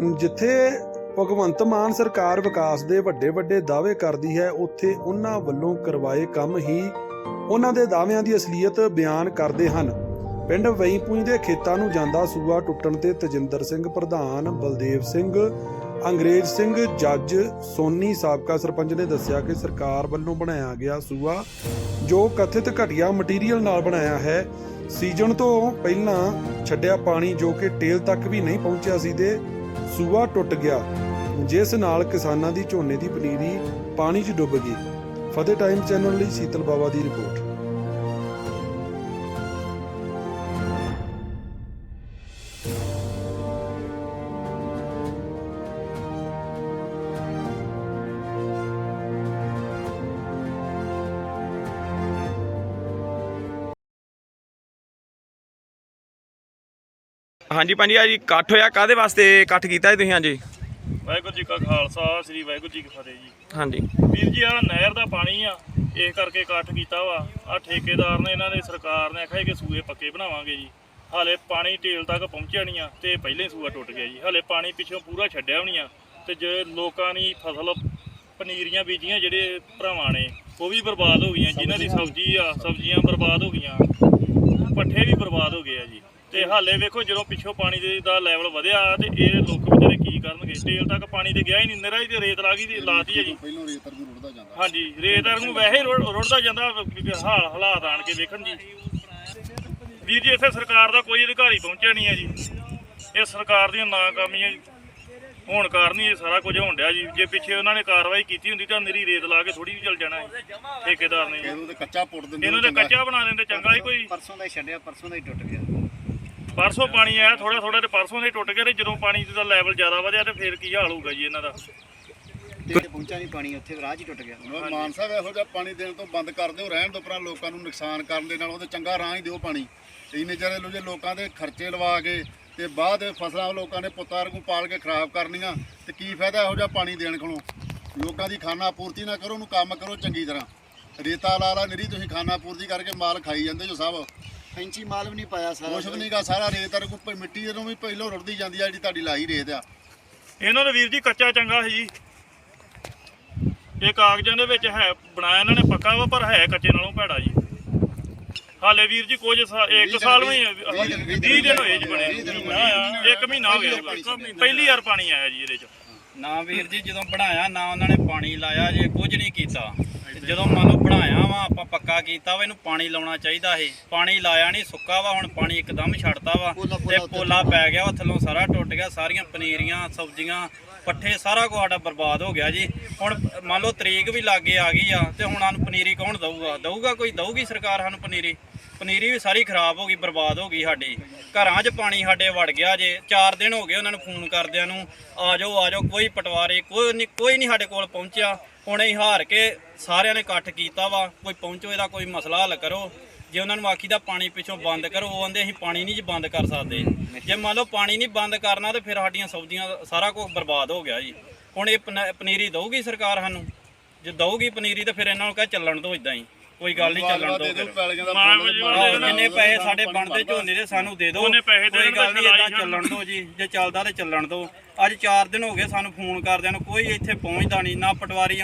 ਜਿੱਥੇ ਭਗਵੰਤ ਮਾਨ ਸਰਕਾਰ ਵਿਕਾਸ ਦੇ ਵੱਡੇ ਵੱਡੇ ਦਾਅਵੇ ਕਰਦੀ ਹੈ, ਉੱਥੇ ਉਹਨਾਂ ਵੱਲੋਂ ਕਰਵਾਏ ਕੰਮ ਹੀ ਉਹਨਾਂ ਦੇ ਦਾਅਵਿਆਂ ਦੀ ਅਸਲੀਅਤ ਬਿਆਨ ਕਰਦੇ ਹਨ। ਪਿੰਡ ਵਈਪੂੰਜ ਦੇ ਖੇਤਾਂ ਨੂੰ ਜਾਂਦਾ ਸੂਆ ਟੁੱਟਣ ਤੇ ਤਜਿੰਦਰ ਸਿੰਘ ਪ੍ਰਧਾਨ, ਬਲਦੇਵ ਸਿੰਘ, ਅੰਗਰੇਜ਼ ਸਿੰਘ, ਜੱਜ ਸੋਨੀ ਸਾਬਕਾ ਸਰਪੰਚ ਨੇ ਦੱਸਿਆ ਕਿ ਸਰਕਾਰ ਵੱਲੋਂ ਬਣਾਇਆ ਗਿਆ ਸੂਆ, ਜੋ ਕਥਿਤ ਘਟੀਆ ਮਟੀਰੀਅਲ ਨਾਲ ਬਣਾਇਆ ਹੈ ਸੀਜ਼ਨ ਤੋਂ ਪਹਿਲਾਂ ਛੱਡਿਆ ਪਾਣੀ ਜੋ ਕਿ ਟੇਲ ਤੱਕ ਵੀ ਨਹੀਂ ਪਹੁੰਚਿਆ ਸੀ ਤੇ ਸੂਆ ਟੁੱਟ ਗਿਆ। ਜਿਸ ਨਾਲ ਕਿਸਾਨਾਂ ਦੀ ਝੋਨੇ ਦੀ ਪਨੀਰੀ ਪਾਣੀ 'ਚ ਡੁੱਬ ਗਈ। ਫਤਿਹ ਟਾਈਮ ਚੈਨਲ ਲਈ ਸੀਤਲ ਬਾਵਾ ਦੀ ਰਿਪੋਰਟ। ਹਾਂਜੀ ਪੰਜੀ ਆ ਜੀ ਇਕੱਠ ਹੋਇਆ ਕਾਦੇ ਵਾਸਤੇ ਇਕੱਠ ਕੀਤਾ ਜੀ ਤੁਸੀਂ? ਹਾਂਜੀ। ਵਾਹਿਗੁਰੂ ਜੀ ਕਾ ਖਾਲਸਾ ਸ੍ਰੀ ਵਾਹਿਗੁਰੂ ਜੀ ਕੀ ਫਤਿਹ ਜੀ। ਹਾਂਜੀ। ਵੀਰ ਜੀ ਆ ਨਹਿਰ ਦਾ ਪਾਣੀ ਆ ਇਸ ਕਰਕੇ ਇਕੱਠ ਕੀਤਾ ਵਾ। ਆ ਠੇਕੇਦਾਰ ਨੇ ਇਹਨਾਂ ਨੇ ਸਰਕਾਰ ਨੇ ਆਖਿਆ ਕਿ ਸੂਏ ਪੱਕੇ ਬਣਾਵਾਂਗੇ ਜੀ। ਹਾਲੇ ਪਾਣੀ ਟੇਲ ਤੱਕ ਪਹੁੰਚਿਆ ਨਹੀਂ ਆ ਤੇ ਪਹਿਲੇ ਸੂਆ ਟੁੱਟ ਗਿਆ ਜੀ। ਹਾਲੇ ਪਾਣੀ ਪਿੱਛੋਂ ਪੂਰਾ ਛੱਡਿਆ ਵੀ ਨਹੀਂ ਆ ਤੇ ਜੇ ਲੋਕਾਂ ਨੇ ਫਸਲ ਪਨੀਰੀਆਂ ਬੀਜੀਆਂ ਜਿਹੜੇ ਭਰਾਵਾਂ ਨੇ ਉਹ ਵੀ ਬਰਬਾਦ ਹੋ ਗਈਆਂ ਜਿਨ੍ਹਾਂ ਦੀ ਸਬਜ਼ੀ ਆ ਸਬਜ਼ੀਆਂ ਬਰਬਾਦ ਹੋ ਗਈਆਂ। ਪੱਠੇ ਵੀ ਬਰਬਾਦ ਹੋ ਗਏ ਆ ਜੀ। ਤੇ ਹਾਲੇ ਵੇਖੋ ਜਦੋਂ ਪਿੱਛੋਂ ਪਾਣੀ ਦੇ ਦਾ ਲੈਵਲ ਵਧਿਆ ਤੇ ਇਹ ਲੋਕ ਵਿਚਾਰੇ ਕੀ ਕਰਨਗੇ? ਟੇਲ ਤੱਕ ਪਾਣੀ ਤੇ ਗਿਆ ਹੀ ਨਹੀਂ ਨਿਰਾ ਹੀ ਤੇ ਰੇਤ ਲਾ ਗਈ ਤੇ ਲਾਤੀ ਹੈ ਜੀ। ਪਹਿਲੋਂ ਰੇਤ ਨੂੰ ਰੁੜਦਾ ਜਾਂਦਾ। ਹਾਂਜੀ ਰੇਤ ਨੂੰ ਵੈਸੇ ਰੁੜਦਾ ਜਾਂਦਾ ਹਾਲ ਹਾਲਾਤ ਆਣ ਕੇ ਵੇਖਣ ਜੀ। ਵੀਰ ਜੀ ਇੱਥੇ ਸਰਕਾਰ ਦਾ ਕੋਈ ਅਧਿਕਾਰੀ ਪਹੁੰਚਿਆ ਨਹੀਂ ਹੈ ਜੀ। ਇਹ ਸਰਕਾਰ ਦੀਆਂ ਨਾਕਾਮੀਆਂ ਹੋਣ ਕਾਰਨ ਹੀ ਇਹ ਸਾਰਾ ਕੁਝ ਹੋਣ ਡਿਆ ਜੀ। ਜੇ ਪਿੱਛੇ ਉਹਨਾਂ ਨੇ ਕਾਰਵਾਈ ਕੀਤੀ ਹੁੰਦੀ ਤਾਂ ਨਿਰੀ ਰੇਤ ਲਾ ਕੇ ਥੋੜੀ ਵੀ ਚੱਲ ਜਾਣਾ ਸੀ ਠੇਕੇਦਾਰ ਨੇ। ਇਹਨੂੰ ਤੇ ਕੱਚਾ ਪੁੱਟ ਦਿੰਦੇ ਇਹਨੂੰ ਤੇ ਕੱਚਾ ਬਣਾ ਦਿੰਦੇ ਚੰਗਾ ਹੀ ਕੋਈ। ਪਰਸੋਂ ਦਾ ਹੀ ਛੱਡਿਆ ਪਰਸੋਂ ਦਾ ਹੀ ਟੁੱਟ ਗਿਆ। ਪਰਸੋਂ ਪਾਣੀ ਆਇਆ ਥੋੜਾ ਥੋੜਾ ਤੇ ਪਰਸੋਂ ਦੇ ਟੁੱਟ ਗਿਆ ਤੇ ਜਦੋਂ ਪਾਣੀ ਦਾ ਲੈਵਲ ਜ਼ਿਆਦਾ ਵਧਿਆ ਤੇ ਫਿਰ ਕੀ ਹਾਲ ਹੋਊਗਾ ਜੀ ਇਹਨਾਂ ਦਾ? ਜਿੱਥੇ ਪਹੁੰਚਾ ਨਹੀਂ ਪਾਣੀ ਉੱਥੇ ਰਾਹ ਹੀ ਟੁੱਟ ਗਿਆ। ਮਾਨ ਸਾਹਿਬ ਇਹੋ ਜਿਹਾ ਪਾਣੀ ਦੇਣ ਤੋਂ ਬੰਦ ਕਰ ਦਿਓ ਰਹਿਣ ਦੋ ਪਰਾਂ ਲੋਕਾਂ ਨੂੰ ਨੁਕਸਾਨ ਕਰਨ ਦੇ ਨਾਲ ਉਹਦੇ ਚੰਗਾ ਰਾਹ ਹੀ ਦਿਓ ਪਾਣੀ। ਇੰਨੇ ਚਾਰੇ ਲੋ ਜੇ ਲੋਕਾਂ ਦੇ ਖਰਚੇ ਲਵਾ ਕੇ ਤੇ ਬਾਅਦ ਫਸਲਾਂ ਲੋਕਾਂ ਨੇ ਪੁੱਤਾਰ ਨੂੰ ਪਾਲ ਕੇ ਖਰਾਬ ਕਰਨੀਆਂ ਤੇ ਕੀ ਫਾਇਦਾ ਇਹੋ ਜਿਹਾ ਪਾਣੀ ਦੇਣ ਕੋਲੋਂ? ਲੋਕਾਂ ਦੀ ਖਾਨਾ ਪੂਰਤੀ ਨਾ ਕਰੋ ਉਹਨੂੰ ਕੰਮ ਕਰੋ ਚੰਗੀ ਤਰ੍ਹਾਂ। ਰੇਤਾ ਲਾ ਲਾ ਨਿਰੀ ਤੁਸੀਂ ਖਾਨਾ ਪੂਰਤੀ ਕਰਕੇ ਮਾਲ ਖਾਈ ਜਾਂਦੇ ਜੋ ਸਭ। ਫੈਂਚੀ ਮਾਲ ਵੀ ਨਹੀਂ ਪਾਇਆ ਸਾਰਾ ਕੁਛ ਵੀ ਨਹੀਂਗਾ ਸਾਰਾ ਰੇਤ ਅਰ ਕੋਈ ਮਿੱਟੀ ਨੂੰ ਵੀ ਪਹਿਲੋਂ ਰੁੜਦੀ ਜਾਂਦੀ ਆ ਜਿਹੜੀ ਤੁਹਾਡੀ ਲਾਈ ਰੇਤ ਆ। ਇਹਨਾਂ ਦਾ ਵੀਰ ਜੀ ਕੱਚਾ ਚੰਗਾ ਹੈ ਜੀ। ਇਹ ਕਾਗਜ਼ਾਂ ਦੇ ਵਿੱਚ ਹੈ ਬਣਾਇਆ ਇਹਨਾਂ ਨੇ ਪੱਕਾ ਵਾ ਪਰ ਹੈ ਕੱਚੇ ਨਾਲੋਂ ਭੈੜਾ ਜੀ। ਹਾਲੇ ਵੀਰ ਜੀ ਕੁਝ ਸਾ- ਇੱਕ ਸਾਲ ਵੀ 20 ਦਿਨ ਹੋਏ ਜੀ ਬਣੇ ਨਾ, ਇੱਕ ਮਹੀਨਾ ਹੋ ਗਿਆ ਜੀ। ਪਹਿਲੀ ਵਾਰ ਪਾਣੀ ਆਇਆ ਜੀ ਇਹਦੇ ਚ। ਨਾ ਵੀਰ ਜੀ ਜਦੋਂ ਬਣਾਇਆ ਨਾ ਉਹਨਾਂ ਨੇ ਪਾਣੀ ਲਾਇਆ ਜੇ ਕੁਝ ਨਹੀਂ ਕੀਤਾ। ਤੇ ਜਦੋਂ ਮੰਨ ਲਓ ਬਣਾਇਆ ਪੱਕਾ ਕੀਤਾ ਵਾ ਇਹਨੂੰ ਪਾਣੀ ਲਾਉਣਾ ਚਾਹੀਦਾ ਸੀ। ਪਾਣੀ ਲਾਇਆ ਨਹੀਂ ਸੁੱਕਾ ਵਾ ਹੁਣ ਪਾਣੀ ਇੱਕਦਮ ਛੱਡਤਾ ਵਾ। ਤੇ ਪੋਲਾ ਪੈ ਗਿਆ। ਥੱਲੋਂ ਸਾਰਾ ਟੁੱਟ ਗਿਆ ਸਾਰੀਆਂ ਪਨੀਰੀਆਂ ਸਬਜ਼ੀਆਂ ਪੱਠੇ ਸਾਰਾ ਕੁਝ ਸਾਡਾ ਬਰਬਾਦ ਹੋ ਗਿਆ ਜੀ। ਹੁਣ ਮੰਨ ਲਓ ਤਰੀਕ ਵੀ ਲਾਗੇ ਆ ਗਈ ਆ ਤੇ ਹੁਣ ਸਾਨੂੰ ਪਨੀਰੀ ਕੌਣ ਦਊਗਾ? ਦਊਗਾ ਕੋਈ ਦਊਗੀ ਸਰਕਾਰ ਸਾਨੂੰ ਪਨੀਰੀ? ਪਨੀਰੀ ਵੀ ਸਾਰੀ ਖਰਾਬ ਹੋ ਗਈ ਬਰਬਾਦ ਹੋ ਗਈ ਸਾਡੀ। ਘਰਾਂ 'ਚ ਪਾਣੀ ਸਾਡੇ ਵੜ ਗਿਆ ਜੇ 4 ਦਿਨ ਹੋ ਗਏ ਉਹਨਾਂ ਨੂੰ ਫੋਨ ਕਰਦਿਆਂ ਨੂੰ ਆ ਜਾਓ ਆ ਜਾਓ ਕੋਈ ਪਟਵਾਰੀ ਕੋਈ ਨਹੀਂ ਕੋਈ ਨਹੀਂ ਸਾਡੇ ਕੋਲ ਪਹੁੰਚਿਆ। ਹੁਣ ਅਸੀਂ ਹਾਰ ਕੇ ਸਾਰਿਆਂ ਨੇ ਇਕੱਠ ਕੀਤਾ ਵਾ। ਕੋਈ ਪਹੁੰਚੋ ਇਹਦਾ ਕੋਈ ਮਸਲਾ ਹੱਲ ਕਰੋ। ਜੇ ਉਹਨਾਂ ਨੂੰ ਆਖੀਦਾ ਪਾਣੀ ਪਿੱਛੋਂ ਬੰਦ ਕਰੋ ਉਹ ਕਹਿੰਦੇ ਅਸੀਂ ਪਾਣੀ ਨਹੀਂ ਜੀ ਬੰਦ ਕਰ ਸਕਦੇ। ਜੇ ਮੰਨ ਲਓ ਪਾਣੀ ਨਹੀਂ ਬੰਦ ਕਰਨਾ ਤੇ ਫਿਰ ਸਾਡੀਆਂ ਸਬਜ਼ੀਆਂ ਦਾ ਸਾਰਾ ਕੁਝ ਬਰਬਾਦ ਹੋ ਗਿਆ ਜੀ। ਹੁਣ ਇਹ ਪਨ- ਪਨੀਰੀ ਦਊਗੀ ਸਰਕਾਰ ਸਾਨੂੰ? ਜੇ ਦਊਗੀ ਪਨੀਰੀ ਤੇ ਫਿਰ ਇਹਨਾਂ ਨੂੰ ਕਹ ਚੱਲਣ ਦੋ ਇਦਾਂ ਹੀ। ਕੋਈ ਗੱਲ ਨਹੀਂ ਚੱਲਣ ਦੇ ਦੋ ਦਾ। ਜਿੰਨੇ ਪੈਸੇ ਸਾਡੇ ਬਣਦੇ ਝੋਨੇ ਦੇ ਸਾਨੂੰ ਦੇ ਦਿਓ। ਉਹਨੇ ਪੈਸੇ ਕੋਈ ਦੇਣ ਗੱਲ ਨਹੀਂ ਦਾ ਇਦਾਂ। ਚੱਲਣ ਦਿਓ ਜੀ। ਜੇ ਚੱਲਦਾ ਤੇ ਚੱਲਣ ਦਿਓ ਅੱਜ 4 ਦਿਨ ਹੋ ਗਏ ਸਾਨੂੰ ਫੋਨ ਕਰਦਿਆਂ ਨੂੰ ਕੋਈ ਇੱਥੇ ਪਹੁੰਚਦਾ ਨਹੀਂ ਨਾ ਪਟਵਾਰੀ